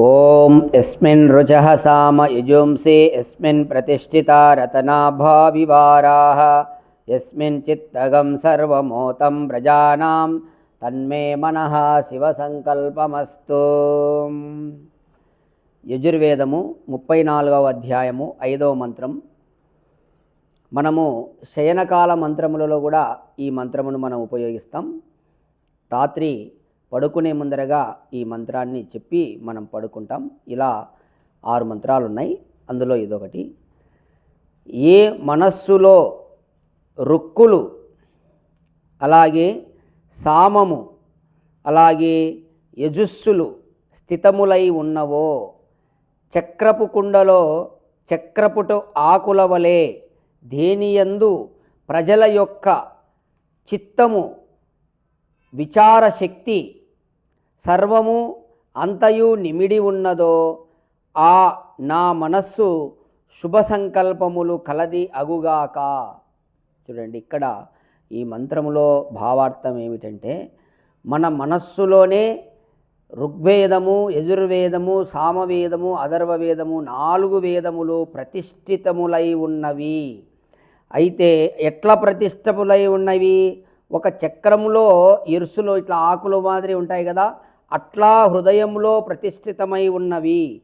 ॐ यस्मिन् रुचः साम युजुंसि यस्मिन् प्रतिष्ठिता रतनाभाविवाराः यस्मिन् चित्तगं सर्वमोतं प्रजानां తన్మే మనః శివసంకల్పమస్తు యజుర్వేదము ముప్పై నాలుగవ అధ్యాయము ఐదవ మంత్రం మనము శయనకాల మంత్రములలో కూడా ఈ మంత్రమును మనం ఉపయోగిస్తాం రాత్రి పడుకునే ముందరగా ఈ మంత్రాన్ని చెప్పి మనం పడుకుంటాం. ఇలా ఆరు మంత్రాలు ఉన్నాయి అందులో ఇదొకటి. ఏ మనస్సులో రుక్కులు అలాగే సామము అలాగే యజుస్సులు స్థితములై ఉన్నవో చక్రపు కుండలో చక్రపుటు ఆకుల వలె దేనియందు ప్రజల యొక్క చిత్తము విచారశక్తి సర్వము అంతయు నిమిడి ఉన్నదో ఆ నా మనస్సు శుభ సంకల్పములు కలది అగుగాక. చూడండి ఇక్కడ ఈ మంత్రములో భావార్థం ఏమిటంటే మన మనస్సులోనే ఋగ్వేదము యజుర్వేదము సామవేదము అధర్వవేదము నాలుగు వేదములు ప్రతిష్ఠితములై ఉన్నవి. అయితే ఎట్లా ప్రతిష్టములై ఉన్నవి? ఒక చక్రములో ఇరుసులో ఇట్లా ఆకులు మాదిరి ఉంటాయి కదా అట్లా హృదయంలో ప్రతిష్ఠితమై ఉన్నవి.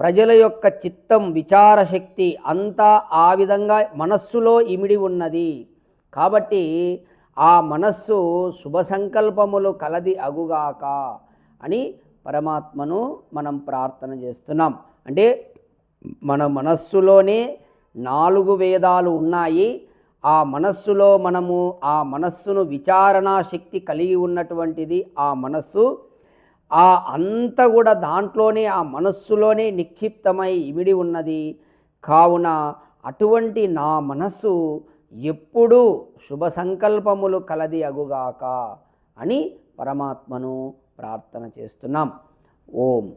ప్రజల యొక్క చిత్తం విచారశక్తి అంతా ఆ విధంగా మనస్సులో ఇమిడి ఉన్నది. కాబట్టి ఆ మనస్సు శుభ సంకల్పములు కలది అగుగాక అని పరమాత్మను మనం ప్రార్థన చేస్తున్నాం. అంటే మన మనస్సులోనే నాలుగు వేదాలు ఉన్నాయి. ఆ మనస్సులో మనము ఆ మనస్సును విచారణా శక్తి కలిగి ఉన్నటువంటిది ఆ మనస్సు ఆ అంత కూడా దాంట్లోనే ఆ మనస్సులోనే నిక్షిప్తమై ఇమిడి ఉన్నది. కావున అటువంటి నా మనస్సు ఎప్పుడూ శుభ సంకల్పములు కలది అగుగాక అని పరమాత్మను ప్రార్థన చేస్తున్నాం. ఓం.